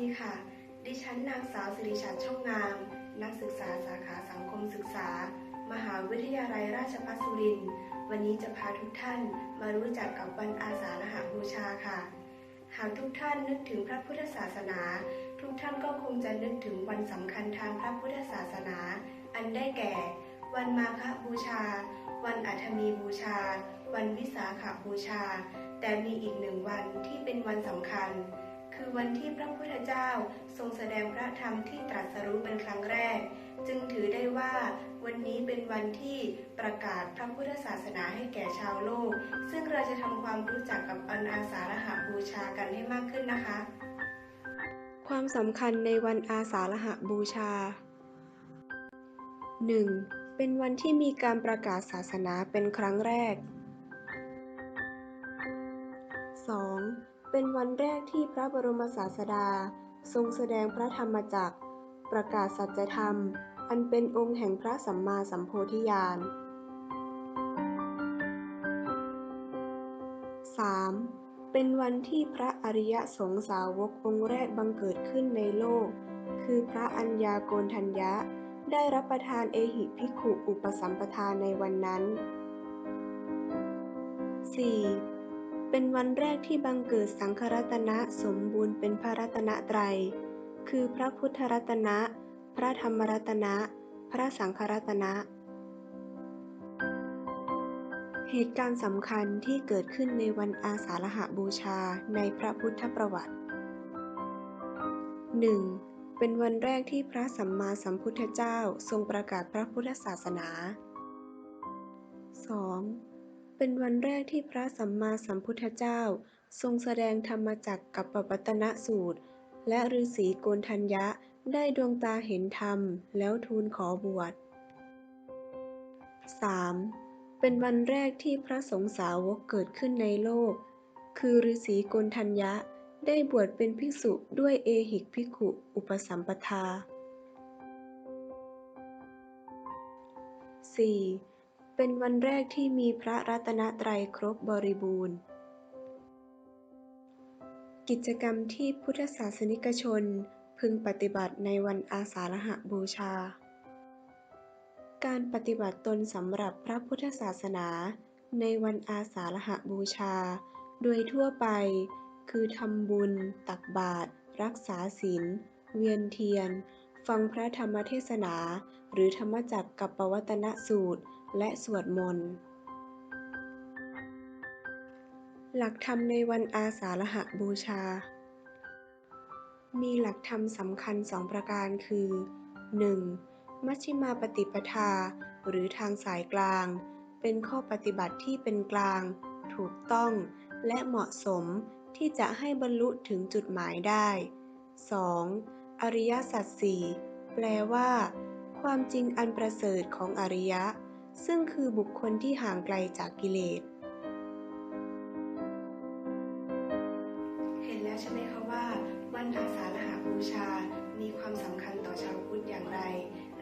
ดีค่ะ ดิฉันนางสาวสิริชัดช่องงาม นักศึกษาสาขาสังคมศึกษา มหาวิทยาลัยราชภัฏสุรินทร์ วันนี้จะพาทุกท่านมารู้จักกับวันอาสาฬหบูชาค่ะ หากทุกท่านนึกถึงพระพุทธศาสนา ทุกท่านก็คงจะนึกถึงวันสำคัญทางพระพุทธศาสนา อันได้แก่ วันมาฆบูชา วันอัฐมีบูชา วันวิสาขบูชา แต่มีอีกหนึ่งวันที่เป็นวันสำคัญ คือวันที่พระพุทธเจ้าทรงแสดงพระธรรมที่ตรัสรู้เป็นครั้งแรก จึงถือได้ว่าวันนี้เป็นวันที่ประกาศพระพุทธศาสนาให้แก่ชาวโลก ซึ่งเราจะทำความรู้จักกับวันอาสาฬหบูชากันให้มากขึ้นนะคะ ความสำคัญในวันอาสาฬหบูชา 1. เป็นวันที่มีการประกาศศาสนาเป็นครั้งแรก 2. เป็นวันแรกที่พระบรมศาสดา ทรงแสดงพระธรรมจักร ประกาศสัจธรรม อันเป็นองค์แห่งพระสัมมาสัมโพธิญาณ 3. เป็นวันที่พระอริยสงสาวกองค์แรกบังเกิดขึ้นในโลก คือพระอัญญาโกณทัญญะ ได้รับประทานเอหิภิกขุอุปสัมปทานในวันนั้น 4. เป็นวันแรกที่บังเกิดสังฆรัตนะสมบูรณ์เป็นพระรัตนตรัย คือพระพุทธรัตนะ พระธรรมรัตนะ พระสังฆรัตนะ เหตุการณ์สำคัญที่เกิดขึ้นในวันอาสาฬหบูชาในพระพุทธประวัติ 1. เป็นวันแรกที่พระสัมมาสัมพุทธเจ้าทรงประกาศพระพุทธศาสนา 2. เป็นวันแรกที่พระสัมมาสัมพุทธเจ้าทรงแสดงธรรมจักรกับปวัตนสูตร และฤาษีโกนทัญญะได้ดวงตาเห็นธรรม แล้วทูลขอบวช 3. เป็นวันแรกที่พระสงฆ์สาวกเกิดขึ้นในโลก คือฤาษีโกนทัญญะได้บวชเป็นภิกษุด้วยเอหิกภิกขุอุปสัมปทา 4. เป็นวันแรกที่มีพระรัตนตรัยครบบริบูรณ์ กิจกรรมที่พุทธศาสนิกชนพึงปฏิบัติในวันอาสาฬหบูชา การปฏิบัติตนสำหรับพระพุทธศาสนาในวันอาสาฬหบูชา โดยทั่วไป คือทำบุญ ตักบาตรรักษาศีลเวียนเทียน ฟังพระธรรมเทศนา หรือธรรมจักรกับปวัตนสูตร และสวดมนต์ หลักธรรมในวันอาสาฬหบูชา มีหลักธรรมสำคัญสองประการคือ 1. มัชฌิมาปฏิปทา หรือทางสายกลาง เป็นข้อปฏิบัติที่เป็นกลาง ถูกต้องและเหมาะสมที่จะให้บรรลุถึงจุดหมายได้ 2. อริยสัจสี่แปลว่า ความจริงอันประเสริฐของอริยะ ซึ่งคือบุคคลที่ห่างไกลจากกิเลส เห็นแล้วใช่ไหมคะว่าวันอาสาฬหบูชา มีความสำคัญต่อชาวพุทธอย่างไร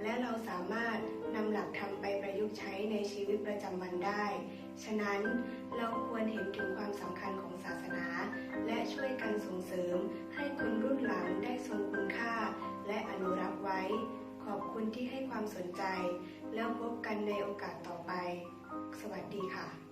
และเราสามารถนำหลักธรรมไปประยุกต์ใช้ในชีวิตประจำวันได้ ฉะนั้นเราควรเห็นถึงความสำคัญของศาสนา และช่วยกันส่งเสริมให้คนรุ่นหลังได้ทรงคุณค่า และอนุรักษ์ไว้ ขอบคุณที่ให้ความสนใจ แล้วพบกันในโอกาสต่อไป สวัสดีค่ะ